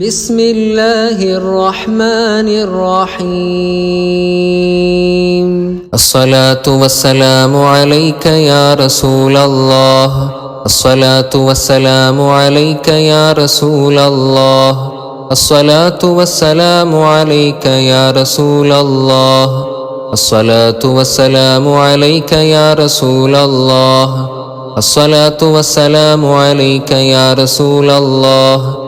بسم الله الرحمن الرحيم الصلاة والسلام عليك يا رسول الله الصلاة والسلام عليك يا رسول الله الصلاة والسلام عليك يا رسول الله الصلاة والسلام عليك يا رسول الله الصلاة والسلام عليك يا رسول الله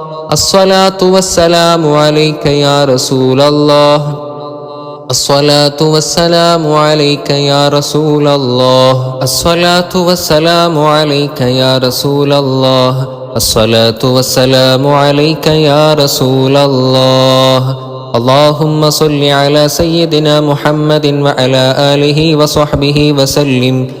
الصلاة والسلام عليك يا رسول الله. الصلاة والسلام عليك يا رسول الله. الصلاة والسلام عليك يا رسول الله. الصلاة والسلام عليك يا رسول الله. اللهم صل على سيدنا محمد وعلى آله وصحبه وسلم.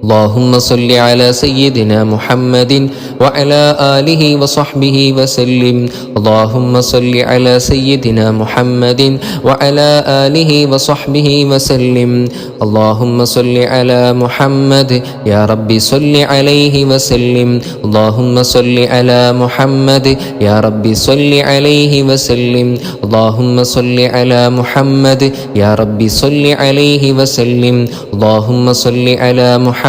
اللهم صل على سيدنا محمد وعلى آله وصحبه وسلم. اللهم صل على سيدنا محمد وعلى آله وصحبه وسلم. اللهم صل على محمد يا ربي صل عليه وسلم. اللهم صل على محمد يا ربي صل عليه وسلم. اللهم صل على محمد يا ربي صل عليه وسلم. اللهم صل على محمد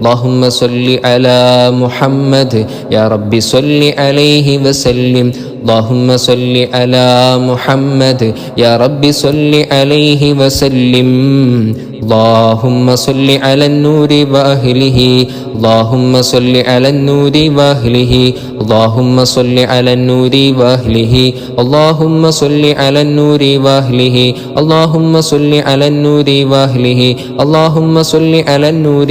اللهم صل على محمد. يا رب صل عليه وسلم. اللهم صل على محمد. يا رب صل عليه وسلم. اللهم صل على النور وأهله. اللهم صل على النور وأهله. اللهم صل على النور وأهله. اللهم صل على النور وأهله. اللهم صل على النور وأهله. اللهم صل على النور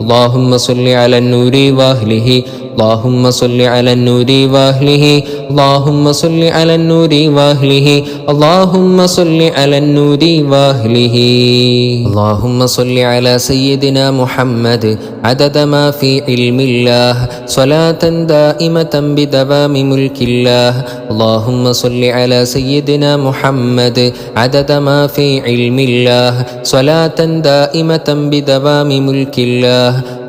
اللهم صل على النور وأهله اللهم صل على النور وأهله اللهم صل على النور وأهله اللهم صل على النور وأهله. اللهم صل على سيدنا محمد عدد ما في علم الله صلاة دائمة بدوام ملك الله. اللهم صل على سيدنا محمد عدد ما في علم الله صلاة دائمة بدوام ملك الله. الله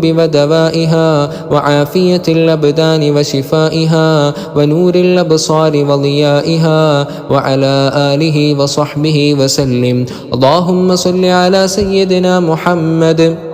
ودوائها وعافية الأبدان وشفائها ونور الأبصار وضيائها وعلى آله وصحبه وسلم. اللهم صل على سيدنا محمد.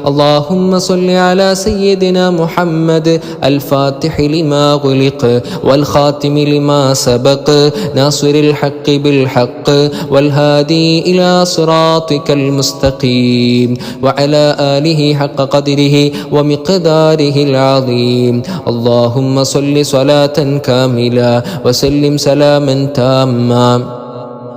اللهم صل على سيدنا محمد الفاتح لما غلق والخاتم لما سبق ناصر الحق بالحق والهادي إلى صراطك المستقيم وعلى آله حق قدره ومقداره العظيم. اللهم صل صلاة كاملة وسلم سلاما تاما.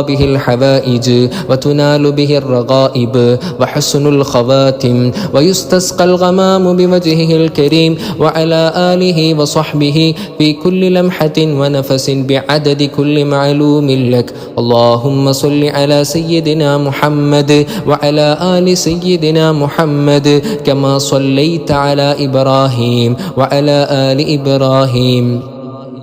به الحوائج وتنال به الرغائب وحسن الخواتم ويستسقى الغمام بوجهه الكريم وعلى آله وصحبه في كل لمحة ونفس بعدد كل معلوم لك اللهم صل على سيدنا محمد وعلى آل سيدنا محمد كما صليت على إبراهيم وعلى آل إبراهيم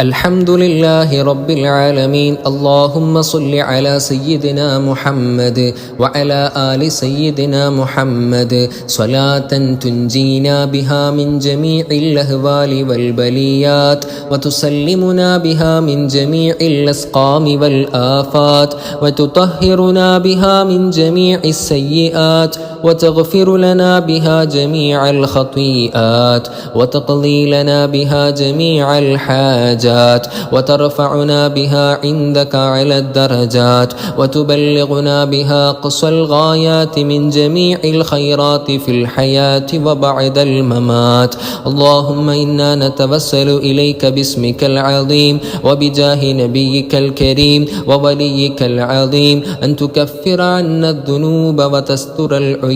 الحمد لله رب العالمين. اللهم صل على سيدنا محمد وعلى آل سيدنا محمد. صلاة تنجينا بها من جميع الأهوال والبليات وتسلمنا بها من جميع الأسقام والآفات وتطهرنا بها من جميع السيئات وتغفر لنا بها جميع الخطيئات وتقضي لنا بها جميع الحاجات وترفعنا بها عندك على الدرجات وتبلغنا بها قصى الغايات من جميع الخيرات في الحياة وبعد الممات. اللهم إنا نتوسل إليك باسمك العظيم وبجاه نبيك الكريم ووليك العظيم أن تكفر عنا الذنوب وتستر العيوب.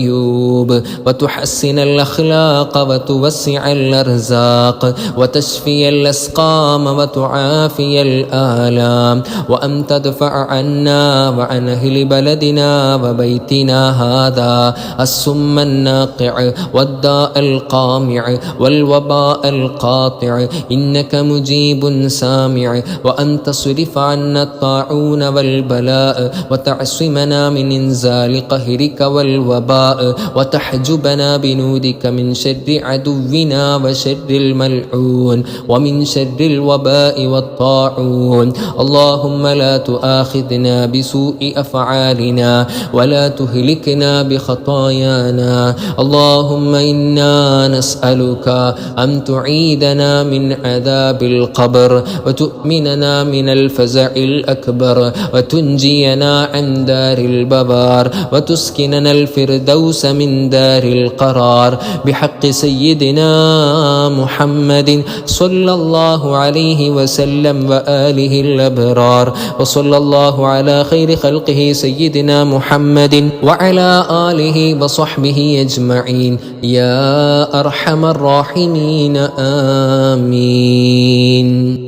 وتحسن الأخلاق وتوسع الأرزاق وتشفي الأسقام وتعافي الآلام. وأن تدفع عنا وعن أهل بلدنا وبيتنا هذا السم الناقع والداء القامع والوباء القاطع. إنك مجيب سامع وأن تصرف عنا الطاعون والبلاء وتعصمنا من إنزال قهرك والوباء. وتحجبنا بنودك من شر عدونا وشر الملعون ومن شر الوباء والطاعون. اللهم لا تؤاخذنا بسوء أفعالنا ولا تهلكنا بخطايانا. اللهم إنا نسألك أن تعيدنا من عذاب القبر وتؤمننا من الفزع الأكبر وتنجينا عن دار البوار وتسكننا الفردوس من دار القرار بحق سيدنا محمد صلى الله عليه وسلم وآله الأبرار وصلى الله على خير خلقه سيدنا محمد وعلى آله وصحبه أجمعين. يا أرحم الراحمين آمين.